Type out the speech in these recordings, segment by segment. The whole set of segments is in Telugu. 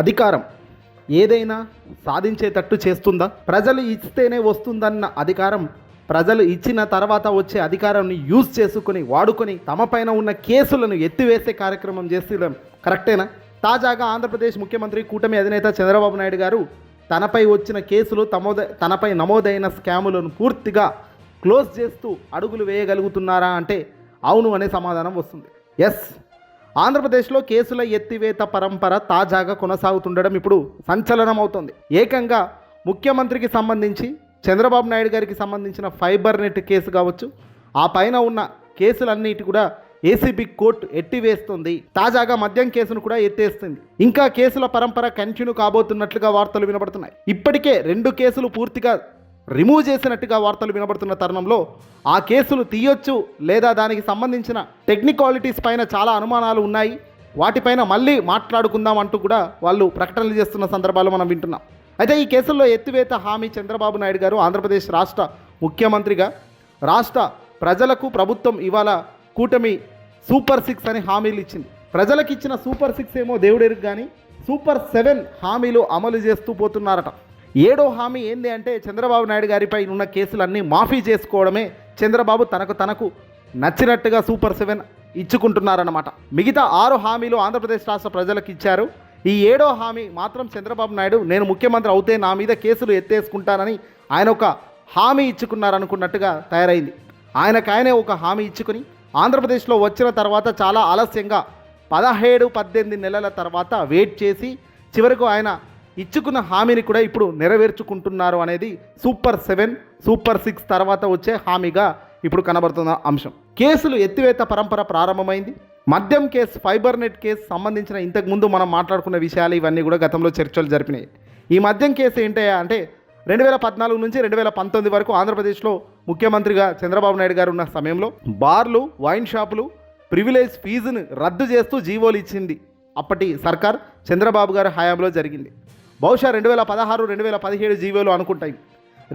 అధికారం ఏదైనా సాధించేటట్టు చేస్తుందా? ప్రజలు ఇస్తేనే వస్తుందన్న అధికారం ప్రజలు ఇచ్చిన తర్వాత వచ్చే అధికారాన్ని యూజ్ చేసుకొని వాడుకొని తమ పైన ఉన్న కేసులను ఎత్తివేసే కార్యక్రమం చేస్తున్నాం కరెక్టేనా? తాజాగా ఆంధ్రప్రదేశ్ ముఖ్యమంత్రి కూటమి అధినేత చంద్రబాబు నాయుడు గారు తనపై వచ్చిన కేసులు తమోద తనపై నమోదైన స్కాములను పూర్తిగా క్లోజ్ చేస్తూ అడుగులు వేయగలుగుతున్నారా అంటే అవును అనే సమాధానం వస్తుంది. ఎస్. ఆంధ్రప్రదేశ్లో కేసుల ఎత్తివేత పరంపర తాజాగా కొనసాగుతుండడం ఇప్పుడు సంచలనం అవుతుంది ఏకంగా ముఖ్యమంత్రికి సంబంధించి చంద్రబాబు నాయుడు గారికి సంబంధించిన ఫైబర్ నెట్ కేసు కావచ్చు ఆ పైన ఉన్న కేసులన్నిటి కూడా ఏసీబీ కోర్టు ఎట్టివేస్తుంది. తాజాగా మద్యం కేసును కూడా ఎత్తేస్తుంది. ఇంకా కేసుల పరంపర కంటిన్యూ కాబోతున్నట్లుగా వార్తలు వినబడుతున్నాయి. ఇప్పటికే రెండు కేసులు పూర్తిగా రిమూవ్ చేసినట్టుగా వార్తలు వినబడుతున్న తరుణంలో ఆ కేసులు తీయొచ్చు లేదా దానికి సంబంధించిన టెక్నికాలిటీస్ పైన చాలా అనుమానాలు ఉన్నాయి. వాటిపైన మళ్ళీ మాట్లాడుకుందాం అంటూ కూడా వాళ్ళు ప్రకటనలు చేస్తున్న సందర్భాలు మనం వింటున్నాం. అయితే ఈ కేసుల్లో ఎత్తివేత హామీ చంద్రబాబు నాయుడు గారు ఆంధ్రప్రదేశ్ రాష్ట్ర ముఖ్యమంత్రిగా రాష్ట్ర ప్రజలకు ప్రభుత్వం ఇవాళ కూటమి సూపర్ సిక్స్ అని హామీలు ఇచ్చింది. ప్రజలకు ఇచ్చిన సూపర్ సిక్స్ ఏమో దేవుడెరుగు కానీ సూపర్ సెవెన్ హామీలు అమలు చేస్తూ పోతున్నారట. ఏడో హామీ ఏంది అంటే చంద్రబాబు నాయుడు గారిపై ఉన్న కేసులన్నీ మాఫీ చేసుకోవడమే చంద్రబాబు తనకు తనకు నచ్చినట్టుగా సూపర్ సెవెన్ ఇచ్చుకుంటున్నారన్నమాట. మిగతా ఆరు హామీలు ఆంధ్రప్రదేశ్ రాష్ట్ర ప్రజలకు ఇచ్చారు. ఈ ఏడో హామీ మాత్రం చంద్రబాబు నాయుడు నేను ముఖ్యమంత్రి అవుతే నా మీద కేసులు ఎత్తేసుకుంటానని ఆయన ఒక హామీ ఇచ్చుకున్నారనుకున్నట్టుగా తయారైంది. ఆయనకు ఒక హామీ ఇచ్చుకుని ఆంధ్రప్రదేశ్లో వచ్చిన తర్వాత చాలా ఆలస్యంగా పదహేడు పద్దెనిమిది నెలల తర్వాత వెయిట్ చేసి చివరకు ఆయన ఇచ్చుకున్న హామీని కూడా ఇప్పుడు నెరవేర్చుకుంటున్నారు అనేది సూపర్ సెవెన్ సూపర్ సిక్స్ తర్వాత వచ్చే హామీగా ఇప్పుడు కనబడుతున్న అంశం. కేసులు ఎత్తివేత పరంపర ప్రారంభమైంది. మద్యం కేసు ఫైబర్ నెట్ కేసు సంబంధించిన ఇంతకుముందు మనం మాట్లాడుకున్న విషయాలు ఇవన్నీ కూడా గతంలో చర్చలు జరిపినాయి. ఈ మద్యం కేసు ఏంటయ్యా అంటే రెండు వేల పద్నాలుగు నుంచి రెండు వేల పంతొమ్మిది వరకు ఆంధ్రప్రదేశ్లో ముఖ్యమంత్రిగా చంద్రబాబు నాయుడు గారు ఉన్న సమయంలో బార్లు వైన్ షాపులు ప్రివిలేజ్ ఫీజును రద్దు చేస్తూ జీవోలు ఇచ్చింది. అప్పటి సర్కార్ చంద్రబాబు గారి హయాంలో జరిగింది. బహుశా రెండు వేల పదహారు రెండు వేల పదిహేడు జీవోలు అనుకుంటాయి.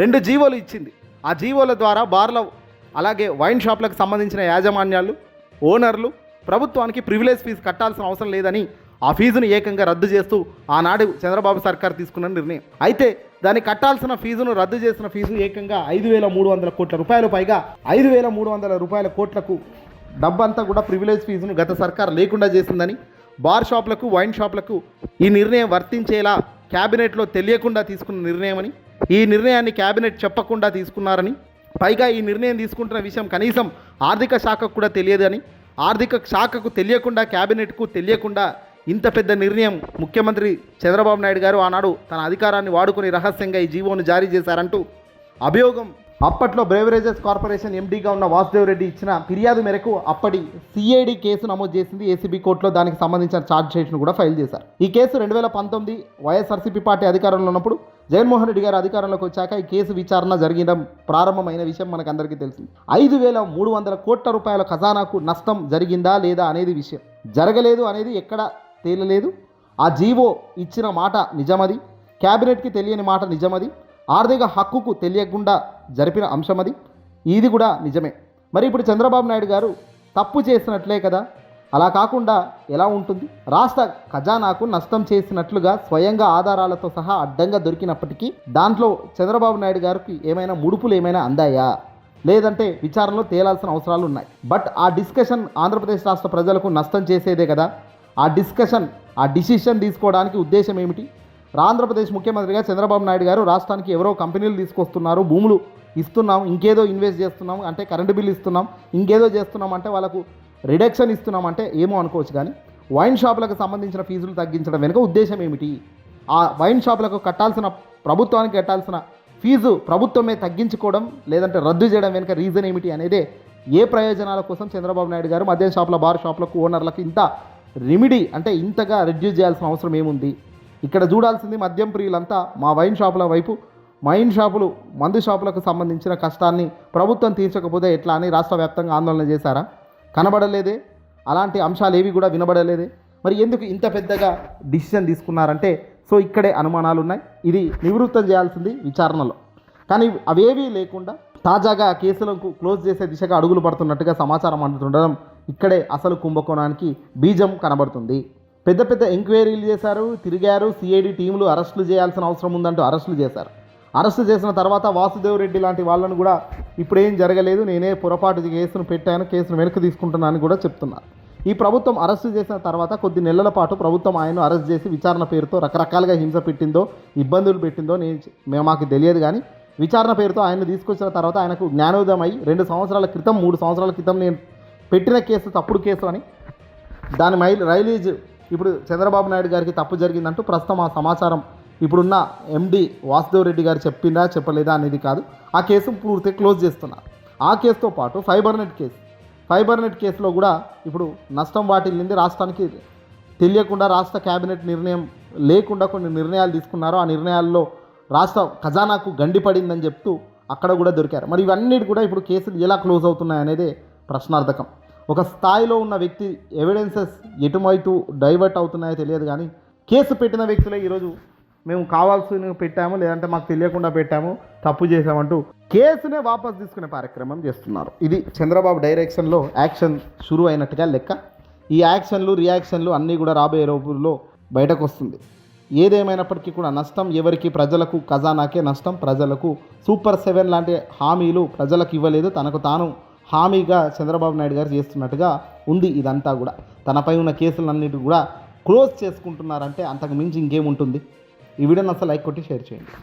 రెండు జీవోలు ఇచ్చింది. ఆ జీవోల ద్వారా బార్ల అలాగే వైన్ షాప్లకు సంబంధించిన యాజమాన్యాలు ఓనర్లు ప్రభుత్వానికి ప్రివిలేజ్ ఫీజు కట్టాల్సిన అవసరం లేదని ఆ ఫీజును ఏకంగా రద్దు చేస్తూ ఆనాడు చంద్రబాబు సర్కార్ తీసుకున్న నిర్ణయం. అయితే దాన్ని కట్టాల్సిన ఫీజును రద్దు చేసిన ఫీజు ఏకంగా ఐదు వేల మూడు వందల కోట్ల రూపాయలు పైగా ఐదు వేల మూడు వందల రూపాయల కోట్లకు డబ్బంతా కూడా ప్రివిలేజ్ ఫీజును గత సర్కార్ లేకుండా చేసిందని బార్ షాపులకు వైన్ షాపులకు ఈ నిర్ణయం వర్తించేలా క్యాబినెట్లో తెలియకుండా తీసుకున్న నిర్ణయమని ఈ నిర్ణయాన్ని క్యాబినెట్ చెప్పకుండా తీసుకున్నారని పైగా ఈ నిర్ణయం తీసుకుంటున్న విషయం కనీసం ఆర్థిక శాఖకు కూడా తెలియదని ఆర్థిక శాఖకు తెలియకుండా క్యాబినెట్కు తెలియకుండా ఇంత పెద్ద నిర్ణయం ముఖ్యమంత్రి చంద్రబాబు నాయుడు గారు ఆనాడు తన అధికారాన్ని వాడుకుని రహస్యంగా ఈ జీవోను జారీ చేశారంటూ అభియోగం అప్పట్లో బ్రేవరేజెస్ కార్పొరేషన్ ఎండీగా ఉన్న వాసుదేవ్ రెడ్డి ఇచ్చిన ఫిర్యాదు మేరకు అప్పటి సిఐడి కేసు నమోదు చేసింది ఏసీబీ కోర్టులో. దానికి సంబంధించిన ఛార్జ్ షీట్ను కూడా ఫైల్ చేశారు. ఈ కేసు రెండు వేల పంతొమ్మిది వైఎస్ఆర్సీపీ పార్టీ అధికారంలో ఉన్నప్పుడు జగన్మోహన్ రెడ్డి గారు అధికారంలోకి వచ్చాక ఈ కేసు విచారణ జరిగిన ప్రారంభమైన విషయం మనకు అందరికీ తెలిసింది. ఐదు వేల మూడు వందల కోట్ల రూపాయల ఖజానాకు నష్టం జరిగిందా లేదా అనేది విషయం. జరగలేదు అనేది ఎక్కడ తేలలేదు. ఆ జీవో ఇచ్చిన మాట నిజమది. క్యాబినెట్కి తెలియని మాట నిజమది. ఆర్థిక హక్కుకు తెలియకుండా జరిపిన అంశం అది. ఇది కూడా నిజమే. మరి ఇప్పుడు చంద్రబాబు నాయుడు గారు తప్పు చేసినట్లే కదా? అలా కాకుండా ఎలా ఉంటుంది? రాష్ట్ర ఖజానాకు నష్టం చేసినట్లుగా స్వయంగా ఆధారాలతో సహా అడ్డంగా దొరికినప్పటికీ దాంట్లో చంద్రబాబు నాయుడు గారికి ఏమైనా ముడుపులు ఏమైనా అందాయా? లేదంటే విచారణలో తేలాల్సిన అవసరాలు ఉన్నాయి. బట్ ఆ డిస్కషన్ ఆంధ్రప్రదేశ్ రాష్ట్ర ప్రజలకు నష్టం చేసేదే కదా? ఆ డిస్కషన్ ఆ డిసిషన్ తీసుకోవడానికి ఉద్దేశం ఏమిటి? ఆంధ్రప్రదేశ్ ముఖ్యమంత్రిగా చంద్రబాబు నాయుడు గారు రాష్ట్రానికి ఎవరో కంపెనీలు తీసుకొస్తున్నారు భూములు ఇస్తున్నాం ఇంకేదో ఇన్వెస్ట్ చేస్తున్నాం అంటే కరెంటు బిల్ ఇస్తున్నాం ఇంకేదో చేస్తున్నాం అంటే వాళ్ళకు రిడక్షన్ ఇస్తున్నాం అంటే ఏమో అనుకోవచ్చు కానీ వైన్ షాపులకు సంబంధించిన ఫీజులు తగ్గించడం వెనుక ఉద్దేశం ఏమిటి? ఆ వైన్ షాపులకు కట్టాల్సిన ప్రభుత్వానికి కట్టాల్సిన ఫీజు ప్రభుత్వమే తగ్గించుకోవడం లేదంటే రద్దు చేయడం వెనుక రీజన్ ఏమిటి అనేదే ఏ ప్రయోజనాల కోసం చంద్రబాబు నాయుడు గారు మద్యం షాపుల బార్ షాపులకు ఓనర్లకు ఇంత రెమిడీ అంటే ఇంతగా రెడ్యూస్ చేయాల్సిన అవసరం ఏముంది? ఇక్కడ చూడాల్సింది మద్యం ప్రియులంతా మా వైన్ షాపుల వైపు. వైన్ షాపులు మందు షాపులకు సంబంధించిన కష్టాన్ని ప్రభుత్వం తీర్చకపోతే ఎట్లా అని రాష్ట్ర వ్యాప్తంగా ఆందోళన చేశారా? కనబడలేదే. అలాంటి అంశాలు ఏవి కూడా వినబడలేదే. మరి ఎందుకు ఇంత పెద్దగా డిసిషన్ తీసుకున్నారంటే సో ఇక్కడే అనుమానాలు ఉన్నాయి ఇది నివృత్తం చేయాల్సింది విచారణలో. కానీ అవేవీ లేకుండా తాజాగా కేసులకు క్లోజ్ చేసే దిశగా అడుగులు పడుతున్నట్టుగా సమాచారం అందుతుండడం ఇక్కడే అసలు కుంభకోణానికి బీజం కనబడుతుంది. పెద్ద పెద్ద ఎంక్వైరీలు చేశారు తిరిగారు సిఐడి టీంలు అరెస్టులు చేయాల్సిన అవసరం ఉందంటూ అరెస్టులు చేశారు. అరెస్టు చేసిన తర్వాత వాసుదేవ్ రెడ్డి లాంటి వాళ్ళను కూడా ఇప్పుడేం జరగలేదు నేనే పొరపాటు కేసును పెట్టాను కేసును వెనక్కి తీసుకుంటున్నానని కూడా చెప్తున్నారు. ఈ ప్రభుత్వం అరెస్టు చేసిన తర్వాత కొద్ది నెలల పాటు ప్రభుత్వం ఆయన్ను అరెస్ట్ చేసి విచారణ పేరుతో రకరకాలుగా హింస పెట్టిందో ఇబ్బందులు పెట్టిందో నేను మేము మాకు తెలియదు కానీ విచారణ పేరుతో ఆయన్ని తీసుకొచ్చిన తర్వాత ఆయనకు జ్ఞానోదయం అయి రెండు సంవత్సరాల క్రితం మూడు సంవత్సరాల క్రితం నేను పెట్టిన కేసు తప్పుడు కేసు అని దాని మై రైలీజ్ ఇప్పుడు చంద్రబాబు నాయుడు గారికి తప్పు జరిగిందంటూ ప్రస్తుతం ఆ సమాచారం ఇప్పుడున్న ఎండి వాసుదేవ్ రెడ్డి గారు చెప్పిందా చెప్పలేదా అనేది కాదు. ఆ కేసు పూర్తిగా క్లోజ్ చేస్తున్నారు. ఆ కేసుతో పాటు ఫైబర్నెట్ కేసు. ఫైబర్నెట్ కేసులో కూడా ఇప్పుడు నష్టం వాటిల్లింది రాష్ట్రానికి తెలియకుండా రాష్ట్ర కేబినెట్ నిర్ణయం లేకుండా కొన్ని నిర్ణయాలు తీసుకున్నారో ఆ నిర్ణయాల్లో రాష్ట్ర ఖజానాకు గండి పడిందని చెప్తూ అక్కడ కూడా దొరికారు. మరి ఇవన్నీ కూడా ఇప్పుడు కేసులు ఎలా క్లోజ్ అవుతున్నాయి అనేది ప్రశ్నార్థకం. ఒక స్థాయిలో ఉన్న వ్యక్తి ఎవిడెన్సెస్ ఎటువైపు డైవర్ట్ అవుతున్నాయో తెలియదు కానీ కేసు పెట్టిన వ్యక్తులే ఈరోజు మేము కావాల్సిన పెట్టాము లేదంటే మాకు తెలియకుండా పెట్టాము తప్పు చేసామంటూ కేసునే వాపస్ తీసుకునే కార్యక్రమం చేస్తున్నారు. ఇది చంద్రబాబు డైరెక్షన్లో యాక్షన్ షురు అయినట్టుగా లెక్క. ఈ యాక్షన్లు రియాక్షన్లు అన్నీ కూడా రాబోయే రోజుల్లో బయటకు వస్తుంది. ఏదేమైనప్పటికీ కూడా నష్టం ఎవరికి? ప్రజలకు ఖజానాకే నష్టం. ప్రజలకు సూపర్ సెవెన్ లాంటి హామీలు ప్రజలకు ఇవ్వలేదు. తనకు తాను హామీగా చంద్రబాబు నాయుడు గారు చేస్తున్నట్టుగా ఉంది ఇదంతా కూడా. తనపై ఉన్న కేసులన్నిటి కూడా క్లోజ్ చేసుకుంటున్నారంటే అంతకు మించి ఇంకేముంటుంది? ఈ వీడియోని అసలు లైక్ కొట్టి షేర్ చేయండి.